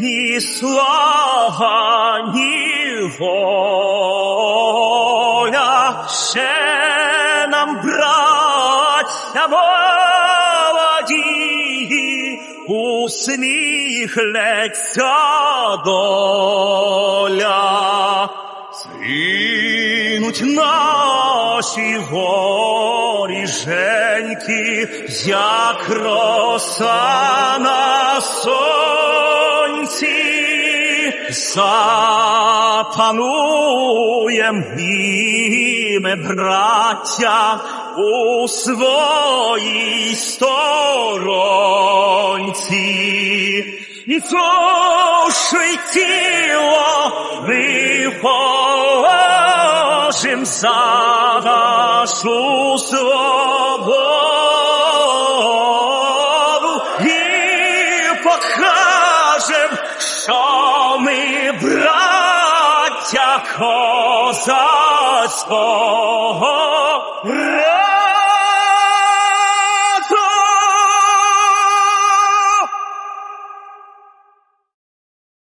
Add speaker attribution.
Speaker 1: ні слава, ні воля, ще нам, браття молоді, усміхнеться доля. Згинуть наші горіженьки, як роса на сонці, запануєм ми, браття, у своїй сторонці. І душі тіло ми положим за нашу свободу і покажем, що ми браття козацького.